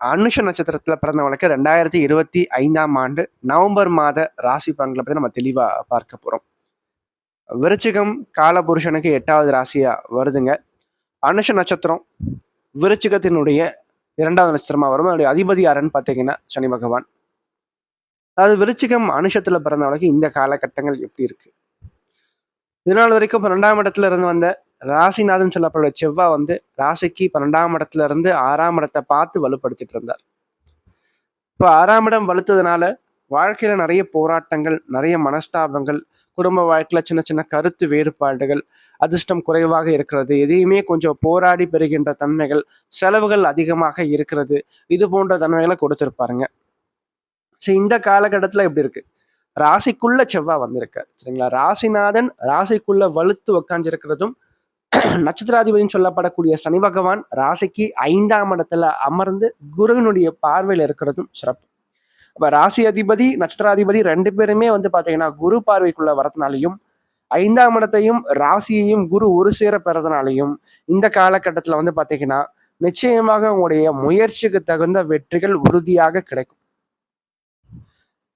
அனுஷ நட்சத்திரத்தில் பிறந்தவங்களுக்கு ரெண்டாயிரத்தி இருபத்தி ஐந்தாம் ஆண்டு நவம்பர் மாத ராசி பலன்களை பற்றி நம்ம தெளிவாக பார்க்க போகிறோம் விருச்சிகம் காலபுருஷனுக்கு எட்டாவது ராசியாக வருதுங்க. அனுஷ நட்சத்திரம் விருச்சிகத்தினுடைய இரண்டாவது நட்சத்திரமாக வரும்? அதனுடைய அதிபதி யாருன்னு பார்த்தீங்கன்னா சனி பகவான். அதாவது விருச்சிகம் அனுஷத்தில் பிறந்தவளுக்கு இந்த காலகட்டங்கள் எப்படி இருக்குது இதனால் வரைக்கும் இப்போ ரெண்டாம் இடத்துல இருந்து வந்த ராசிநாதன் சொல்லப்படுற செவ்வாய் வந்து ராசிக்கு பன்னெண்டாம் இடத்துல இருந்து ஆறாம் இடத்தை பார்த்து வலுப்படுத்திட்டு இருந்தார். இப்போ ஆறாம் இடம் வலுத்ததுனால வாழ்க்கையில நிறைய போராட்டங்கள் நிறைய மனஸ்தாபங்கள் குடும்ப வாழ்க்கையில சின்ன சின்ன கருத்து வேறுபாடுகள் அதிர்ஷ்டம் குறைவாக இருக்கிறது எதையுமே கொஞ்சம் போராடி பெறுகின்ற தன்மைகள் செலவுகள் அதிகமாக இருக்கிறது இது போன்ற தன்மைகளை கொடுத்துருப்பாருங்க. ஸோ இந்த காலகட்டத்தில் எப்படி இருக்கு? ராசிக்குள்ள செவ்வாய் வந்திருக்காரு. சரிங்களா? ராசிநாதன் ராசிக்குள்ள வலுத்து உக்காஞ்சிருக்கிறதும் நட்சத்திராதிபதினு சொல்லப்படக்கூடிய சனி பகவான் ராசிக்கு ஐந்தாம் இடத்துல அமர்ந்து குருவினுடைய பார்வையில் இருக்கிறதும் சிறப்பு. இப்போ ராசி அதிபதி நட்சத்திராதிபதி ரெண்டு பேருமே வந்து பார்த்தீங்கன்னா குரு பார்வைக்குள்ள வரதுனாலையும் ஐந்தாம் இடத்தையும் ராசியையும் குரு ஒரு சேர பெறதுனாலையும் இந்த காலகட்டத்தில் வந்து பார்த்தீங்கன்னா நிச்சயமாக உங்களுடைய முயற்சிக்கு தகுந்த வெற்றிகள் உறுதியாக கிடைக்கும்.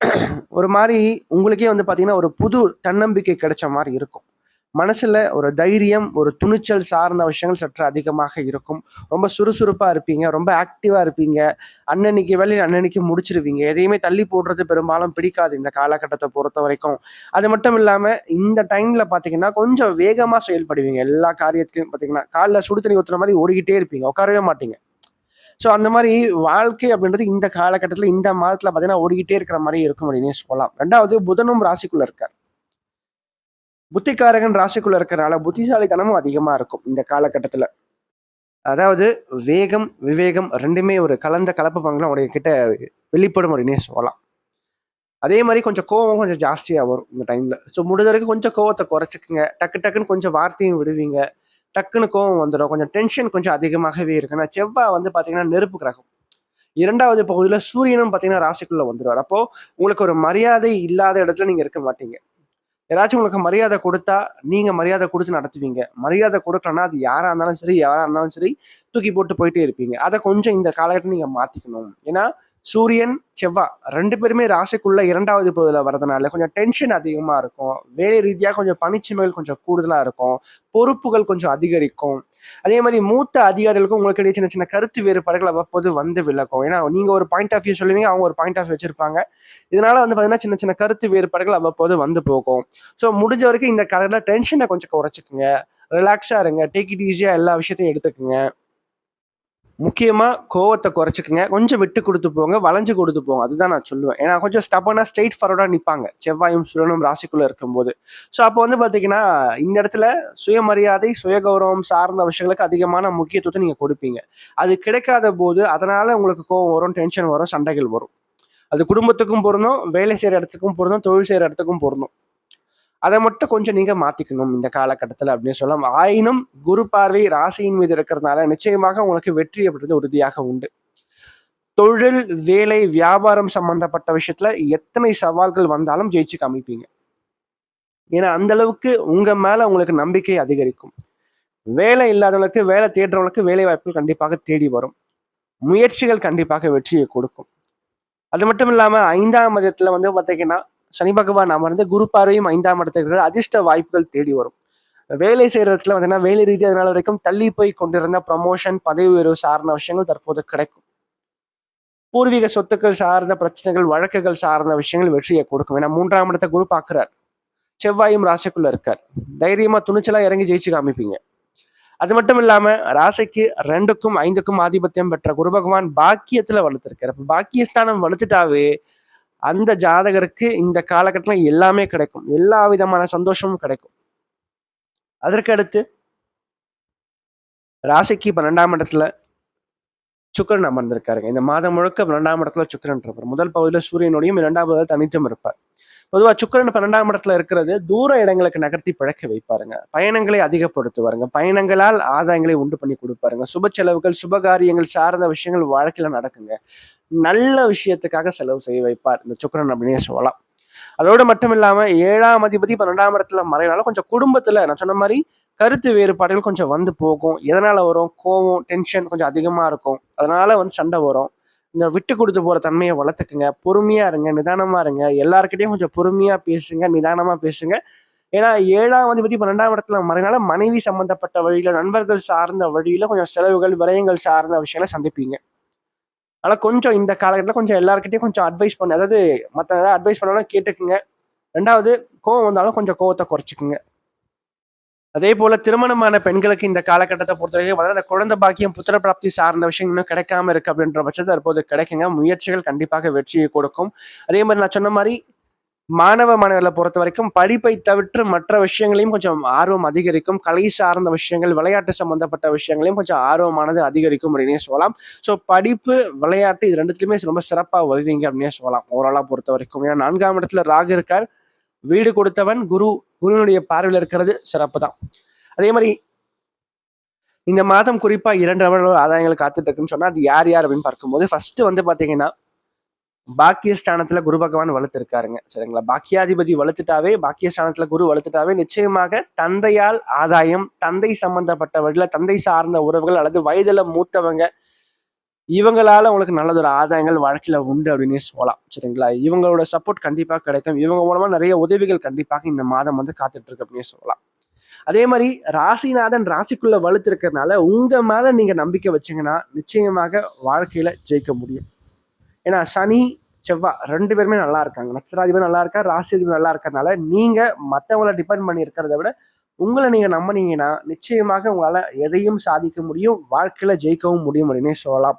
ஒரு மாதிரி உங்களுக்கே வந்து பார்த்தீங்கன்னா ஒரு புது தன்னம்பிக்கை கிடைச்ச மாதிரி இருக்கும். மனசில் ஒரு தைரியம் ஒரு துணிச்சல் சார்ந்த விஷயங்கள் சற்று அதிகமாக இருக்கும். ரொம்ப சுறுசுறுப்பாக இருப்பீங்க ரொம்ப ஆக்டிவாக இருப்பீங்க. அன்னன்னைக்கு வேலையில் அன்னன்னைக்கு முடிச்சிருவீங்க. எதையுமே தள்ளி போடுறது பெரும்பாலும் பிடிக்காது இந்த காலகட்டத்தை பொறுத்த வரைக்கும். அது மட்டும் இல்லாமல் இந்த டைமில் பார்த்தீங்கன்னா கொஞ்சம் வேகமாக செயல்படுவீங்க. எல்லா காரியத்திலையும் பார்த்தீங்கன்னா காலில் சுடு தண்ணி ஊற்றுற மாதிரி ஓடிக்கிட்டே இருப்பீங்க. உட்காரவே மாட்டீங்க. ஸோ அந்த மாதிரி வாழ்க்கை அப்படின்றது இந்த காலகட்டத்தில் இந்த மாதத்தில் பார்த்தீங்கன்னா ஓடிக்கிட்டே இருக்கிற மாதிரி இருக்கும் அப்படின்னே சொல்லலாம். ரெண்டாவது புதனும் ராசிக்குள்ளே இருக்கார். புத்திக்காரகன் ராசிக்குள்ள இருக்கிறனால புத்திசாலித்தனமும் அதிகமாக இருக்கும் இந்த காலகட்டத்தில். அதாவது வேகம் விவேகம் ரெண்டுமே ஒரு கலந்த கலப்பு பங்குலாம் உடைய கிட்ட வெளிப்படும் அப்படின்னே சொல்லலாம். அதே மாதிரி கொஞ்சம் கோவம் கொஞ்சம் ஜாஸ்தியாக வரும் இந்த டைமில் ஸோ முடிஞ்ச வரைக்கும் கொஞ்சம் கோவத்தை குறைச்சிக்கங்க. டக்கு டக்குன்னு கொஞ்சம் வார்த்தையும் விடுவீங்க. டக்குன்னு கோவம் வந்துடும். கொஞ்சம் டென்ஷன் கொஞ்சம் அதிகமாகவே இருக்கு நான் செவ்வாய் வந்து பார்த்தீங்கன்னா நெருப்பு கிரகம். இரண்டாவது பகுதியில் சூரியனும் பார்த்தீங்கன்னா ராசிக்குள்ளே வந்துடுவார் அப்போது உங்களுக்கு ஒரு மரியாதை இல்லாத இடத்துல நீங்கள் இருக்க மாட்டீங்க. யாராச்சும் உங்களுக்கு மரியாதை கொடுத்தா நீங்க மரியாதை கொடுத்து நடத்துவீங்க. மரியாதை கொடுக்கலன்னா அது யாரா இருந்தாலும் சரி யாரா இருந்தாலும் சரி தூக்கி போட்டு போயிட்டே இருப்பீங்க. அதை கொஞ்சம் இந்த காலகட்டம் நீங்க மாத்திக்கணும். ஏன்னா சூரியன் செவ்வாய் ரெண்டு பேருமே ராசிக்குள்ள இரண்டாவது பகுதியில் வரதுனால கொஞ்சம் டென்ஷன் அதிகமாக இருக்கும். வேலை ரீதியாக கொஞ்சம் பணிச்சுமைகள் கொஞ்சம் கூடுதலாக இருக்கும். பொறுப்புகள் கொஞ்சம் அதிகரிக்கும். அதே மாதிரி மூத்த அதிகாரிகளுக்கும் உங்களுக்கு இடையே சின்ன சின்ன கருத்து வேறுபாடுகள் அவ்வப்போது வந்து விளக்கும் ஏன்னா நீங்கள் ஒரு பாயிண்ட் ஆஃப் வியூ சொல்லுவீங்க அவங்க ஒரு பாயிண்ட் ஆஃப் வியூ வச்சிருப்பாங்க. இதனால வந்து பார்த்தீங்கன்னா சின்ன சின்ன கருத்து வேறுபாடுகள் அவ்வப்போது வந்து போகும். ஸோ முடிஞ்ச வரைக்கும் இந்த காலத்தில் டென்ஷனை கொஞ்சம் குறைச்சிக்கோங்க. ரிலாக்ஸாக இருங்க. டேக் இட் ஈஸியாக எல்லா விஷயத்தையும் எடுத்துக்கோங்க. முக்கியமாக கோவத்தை குறைச்சிக்கங்க. கொஞ்சம் விட்டு கொடுத்து போங்க வளைஞ்சு கொடுத்து போங்க. அதுதான் நான் சொல்லுவேன். ஏன்னா கொஞ்சம் ஸ்டப்பனா ஸ்ட்ரெயிட் ஃபார்வர்டாக நிற்பாங்க செவ்வாயும் சுழனும் ராசிக்குள்ளே இருக்கும்போது. ஸோ அப்போ வந்து பார்த்தீங்கன்னா இந்த இடத்துல சுயமரியாதை சுயகௌரவம் சார்ந்த விஷயங்களுக்கு அதிகமான முக்கியத்துவத்தை நீங்கள் கொடுப்பீங்க. அது கிடைக்காத போது அதனால் உங்களுக்கு கோவம் வரும் டென்ஷன் வரும் சண்டைகள் வரும். அது குடும்பத்துக்கும் பொருந்தும் வேலை செய்கிற இடத்துக்கும் பொருந்தும் தொழில் செய்கிற இடத்துக்கும் பொருந்தும். அதை மட்டும் கொஞ்சம் நீங்க மாத்திக்கணும் இந்த காலகட்டத்தில் அப்படின்னு சொல்லலாம். ஆயினும் குரு பார்வை ராசியின் மீது இருக்கிறதுனால நிச்சயமாக உங்களுக்கு வெற்றி அப்படின்றது உறுதியாக உண்டு. தொழில் வேலை வியாபாரம் சம்பந்தப்பட்ட விஷயத்துல எத்தனை சவால்கள் வந்தாலும் ஜெயிச்சு காமிப்பீங்க. ஏன்னா அந்த அளவுக்கு உங்க மேல உங்களுக்கு நம்பிக்கை அதிகரிக்கும். வேலை இல்லாதவங்களுக்கு வேலை தேடுறவங்களுக்கு வேலை வாய்ப்புகள் கண்டிப்பாக தேடி வரும். முயற்சிகள் கண்டிப்பாக வெற்றியை கொடுக்கும். அது மட்டும் இல்லாமல் ஐந்தாம் மதத்தில் வந்து பார்த்தீங்கன்னா சனி பகவான் அமர்ந்து குரு பார்வையும் ஐந்தாம் இடத்துக்கு அதிர்ஷ்ட வாய்ப்புகள் தேடி வரும். வேலை செய்யற இடத்துல வந்து வேலை ரீதியாக அதனால வரைக்கும் தள்ளி போய் கொண்டிருந்த ப்ரமோஷன் பதவி உயர்வு சார்ந்த விஷயங்கள் தற்போது கிடைக்கும். பூர்வீக சொத்துக்கள் சார்ந்த பிரச்சனைகள் வழக்குகள் சார்ந்த விஷயங்கள் வெற்றியை கொடுக்கும். ஏன்னா மூன்றாம் இடத்தை குரு பார்க்கிறார். செவ்வாயும் ராசிக்குள்ள இருக்கார். தைரியமா துணிச்சலா இறங்கி ஜெயிச்சு காமிப்பீங்க. அது மட்டும் இல்லாம ராசிக்கு ரெண்டுக்கும் ஐந்துக்கும் ஆதிபத்தியம் பெற்ற குரு பகவான் பாக்கியத்துல வலுத்திருக்கார் அப்ப பாக்கியஸ்தானம் வளர்த்துட்டாவே அந்த ஜாதகருக்கு இந்த காலகட்டத்தில் எல்லாமே கிடைக்கும். எல்லா விதமான சந்தோஷமும் கிடைக்கும். அதற்கு அடுத்து ராசிக்கு பன்னெண்டாம் இடத்துல சுக்கிரன் அமர்ந்திருக்காருங்க. இந்த மாதம் முழுக்க பன்னெண்டாம் இடத்துல சுக்கரன் இருப்பார். முதல் பகுதியில் சூரியனுடையும் இரண்டாம் பகுதியில் தனித்தும் இருப்பார். பொதுவாக சுக்கரன் பன்னெண்டாம் இடத்துல இருக்கிறது தூர இடங்களுக்கு நகர்த்தி பிழைக்க வைப்பாருங்க. பயணங்களை அதிகப்படுத்துவாருங்க. பயணங்களால் ஆதாயங்களை உண்டு பண்ணி கொடுப்பாருங்க. சுப செலவுகள் சுபகாரியங்கள் சார்ந்த விஷயங்கள் வாழ்க்கையில் நடக்குங்க. நல்ல விஷயத்துக்காக செலவு செய்ய வைப்பார் இந்த சுக்கரன் அப்படின்னே சொல்லலாம். அதோடு மட்டும் இல்லாமல் ஏழாம் அதிபதி பன்னெண்டாம் இடத்துல மறைனால கொஞ்சம் குடும்பத்தில் நான் சொன்ன மாதிரி கருத்து வேறுபாடுகள் கொஞ்சம் வந்து போகும். எதனால் வரும்? கோவம் டென்ஷன் கொஞ்சம் அதிகமாக இருக்கும். அதனால் வந்து சண்டை வரும். இந்த விட்டு கொடுத்து போற தன்மையை வளர்த்துக்குங்க. பொறுமையா இருங்க நிதானமா இருங்க. எல்லாருக்கிட்டையும் கொஞ்சம் பொறுமையா பேசுங்க நிதானமா பேசுங்க. ஏன்னா ஏழாம் அதிபதி பன்னெண்டாம் இடத்துல மறைனால மனைவி சம்பந்தப்பட்ட வழியில நண்பர்கள் சார்ந்த வழியில கொஞ்சம் செலவுகள் விரயங்கள் சார்ந்த விஷயங்களை சந்திப்பீங்க. ஆனால் கொஞ்சம் இந்த காலகட்டத்தில் கொஞ்சம் எல்லாருக்கிட்டையும் கொஞ்சம் அட்வைஸ் பண்ண. அதாவது மற்ற ஏதாவது அட்வைஸ் பண்ணாலும் கேட்டுக்குங்க. ரெண்டாவது கோவம் வந்தாலும் கொஞ்சம் கோவத்தை குறைச்சிக்குங்க. அதே போல திருமணமான பெண்களுக்கு இந்த காலகட்டத்தை பொறுத்தவரைக்கும் அதாவது அந்த குழந்தை பாக்கியம் புத்திர பிராப்தி சார்ந்த விஷயம் இன்னும் கிடைக்காம இருக்கு அப்படின்ற பட்சத்தை தற்போது கிடைக்குங்க. முயற்சிகள் கண்டிப்பாக வெற்றியை கொடுக்கும். அதே மாதிரி நான் சொன்ன மாதிரி மாணவ மாணவர்களை பொறுத்த வரைக்கும் படிப்பை தவிர்த்து மற்ற விஷயங்களையும் கொஞ்சம் ஆர்வம் அதிகரிக்கும். கலை சார்ந்த விஷயங்கள் விளையாட்டு சம்பந்தப்பட்ட விஷயங்களையும் கொஞ்சம் ஆர்வமானது அதிகரிக்கும் அப்படின்னே சொல்லலாம். ஸோ படிப்பு விளையாட்டு இது ரெண்டுத்துலையுமே ரொம்ப சிறப்பாக உதவிங்க அப்படின்னே சொல்லலாம். ஓவராலாக பொறுத்த வரைக்கும். ஏன்னா நான்காம் இடத்துல ராகு இருக்கார். வீடு கொடுத்தவன் குரு குருவினுடைய பார்வையில் இருக்கிறது சிறப்பு தான் அதே மாதிரி இந்த மாதம் குறிப்பாக இரண்டு நபர்கள் ஆதாயங்கள் காத்துட்டு இருக்குன்னு சொன்னால் அது யார் யார் அப்படின்னு பார்க்கும்போது ஃபர்ஸ்ட் வந்து பார்த்தீங்கன்னா பாக்கியஸ்தானத்தில் குரு பகவான் வளர்த்துருக்காருங்க சரிங்களா? பாக்கியாதிபதி வளர்த்துட்டாவே பாக்கியஸ்தானத்தில் குரு வளர்த்துட்டாவே நிச்சயமாக தந்தையால் ஆதாயம் தந்தை சம்பந்தப்பட்ட வழியில் தந்தை சார்ந்த உறவுகள் அல்லது வயதில் மூத்தவங்க இவங்களால உங்களுக்கு நல்லதொரு ஆதாயங்கள் வாழ்க்கையில் உண்டு அப்படின்னே சொல்லலாம். சரிங்களா? இவங்களோட சப்போர்ட் கண்டிப்பாக கிடைக்கும். இவங்க மூலமாக நிறைய உதவிகள் கண்டிப்பாக இந்த மாதம் வந்து காத்துட்டு இருக்கு அப்படின்னு சொல்லலாம். அதே மாதிரி ராசிநாதன் ராசிக்குள்ள வலுத்திருக்கிறதுனால உங்க மேல நீங்க நம்பிக்கை வச்சீங்கன்னா நிச்சயமாக வாழ்க்கையில ஜெயிக்க முடியும். ஏன்னா சனி செவ்வாய் ரெண்டு பேருமே நல்லா இருக்காங்க. நட்சத்திராதிபதி நல்லா இருக்கா ராசிபதி நல்லா இருக்கிறதுனால நீங்க மற்றவங்கள டிபெண்ட் பண்ணி இருக்கிறத விட உங்களை நீங்க நம்பினீங்கன்னா நிச்சயமாக உங்களால எதையும் சாதிக்க முடியும் வாழ்க்கையில ஜெயிக்கவும் முடியும் அப்படின்னே சொல்லலாம்.